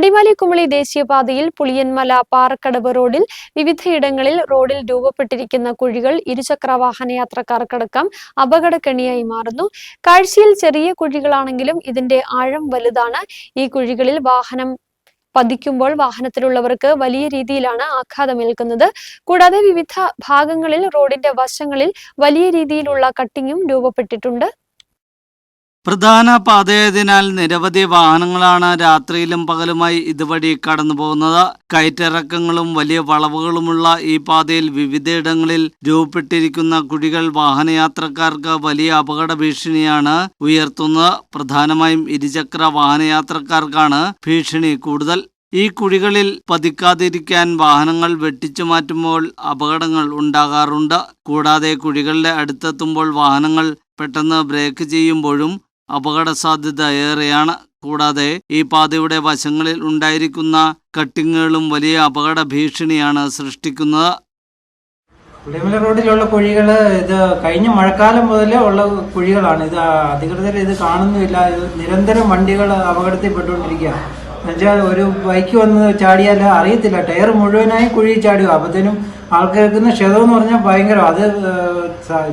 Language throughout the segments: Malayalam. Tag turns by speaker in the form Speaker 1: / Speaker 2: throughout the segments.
Speaker 1: അടിമാലി കുമളി ദേശീയപാതയിൽ പുളിയന്മല പാറക്കടവ് റോഡിൽ വിവിധയിടങ്ങളിൽ റോഡിൽ രൂപപ്പെട്ടിരിക്കുന്ന കുഴികൾ ഇരുചക്ര വാഹന യാത്രക്കാർക്കടക്കം അപകടക്കെണിയായി മാറുന്നു. കാഴ്ചയിൽ ചെറിയ കുഴികളാണെങ്കിലും ഇതിന്റെ ആഴം വലുതാണ്. ഈ കുഴികളിൽ വാഹനം പതിക്കുമ്പോൾ വാഹനത്തിലുള്ളവർക്ക് വലിയ രീതിയിലാണ് ആഘാതമേൽക്കുന്നത്. കൂടാതെ വിവിധ ഭാഗങ്ങളിൽ റോഡിന്റെ വശങ്ങളിൽ വലിയ രീതിയിലുള്ള കട്ടിങ്ങും രൂപപ്പെട്ടിട്ടുണ്ട്.
Speaker 2: പ്രധാന പാതയായതിനാൽ നിരവധി വാഹനങ്ങളാണ് രാത്രിയിലും പകലുമായി ഇതുവഴി കടന്നു പോകുന്നത് കയറ്റിറക്കങ്ങളും വലിയ വളവുകളുമുള്ള ഈ പാതയിൽ വിവിധയിടങ്ങളിൽ രൂപപ്പെട്ടിരിക്കുന്ന കുഴികൾ വാഹനയാത്രക്കാർക്ക് വലിയ അപകട ഭീഷണിയാണ് ഉയർത്തുന്നത്. പ്രധാനമായും ഇരുചക്ര വാഹനയാത്രക്കാർക്കാണ് ഭീഷണി കൂടുതൽ. ഈ കുഴികളിൽ പതിക്കാതിരിക്കാൻ വാഹനങ്ങൾ വെട്ടിച്ചു മാറ്റുമ്പോൾ അപകടങ്ങൾ ഉണ്ടാകാറുണ്ട്. കൂടാതെ കുഴികളുടെ അടുത്തെത്തുമ്പോൾ വാഹനങ്ങൾ പെട്ടെന്ന് ബ്രേക്ക് ചെയ്യുമ്പോഴും അപകട സാധ്യത ഏറെയാണ്. കൂടാതെ ഈ പാതയുടെ വശങ്ങളിൽ ഉണ്ടായിരിക്കുന്ന കട്ടിങ്ങുകളും വലിയ അപകട ഭീഷണിയാണ് സൃഷ്ടിക്കുന്നത്.
Speaker 3: പുളിമല റോഡിലുള്ള കുഴികൾ ഇത് കഴിഞ്ഞ മഴക്കാലം മുതലേ ഉള്ള കുഴികളാണ്. ഇത് അധികൃതർ ഇത് കാണുന്നില്ല. നിരന്തരം വണ്ടികൾ അപകടത്തിൽപ്പെട്ടുകൊണ്ടിരിക്കുകയാണ്. എന്നുവെച്ചാൽ ഒരു ബൈക്ക് വന്ന് ചാടിയാൽ അറിയത്തില്ല. ടയർ മുഴുവനായി കുഴി ചാടുക. അപ്പത്തേനും ആൾക്കാർക്കുന്ന ക്ഷതം എന്ന് പറഞ്ഞാൽ ഭയങ്കര. അത്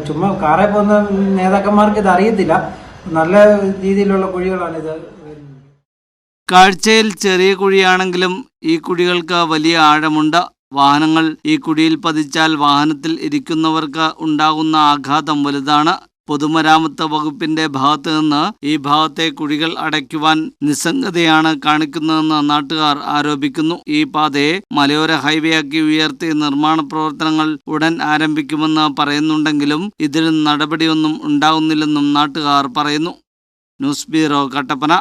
Speaker 3: ചുമ്മാ കാറെ പോകുന്ന നേതാക്കന്മാർക്ക് ഇത് അറിയത്തില്ല. നല്ല രീതിയിലുള്ള കുഴികളാണ് ഇത്
Speaker 2: കാഴ്ചയിൽ ചെറിയ കുഴിയാണെങ്കിലും ഈ കുഴികൾക്ക് വലിയ ആഴമുണ്ട്. വാഹനങ്ങൾ ഈ കുഴിയിൽ പതിച്ചാൽ വാഹനത്തിൽ ഇരിക്കുന്നവർക്ക് ഉണ്ടാകുന്ന ആഘാതം വലുതാണ്. പൊതുമരാമത്ത് വകുപ്പിന്റെ ഭാഗത്തു നിന്ന് ഈ ഭാഗത്തെ കുഴികൾ അടയ്ക്കുവാൻ നിസ്സംഗതയാണ് കാണിക്കുന്നതെന്ന് നാട്ടുകാർ ആരോപിക്കുന്നു. ഈ പാതയെ മലയോര ഹൈവേയാക്കി ഉയർത്തി നിർമ്മാണ പ്രവർത്തനങ്ങൾ ഉടൻ ആരംഭിക്കുമെന്ന് പറയുന്നുണ്ടെങ്കിലും ഇതിൽ നടപടിയൊന്നും ഉണ്ടാകുന്നില്ലെന്നും നാട്ടുകാർ പറയുന്നു. News bureau Kattappana.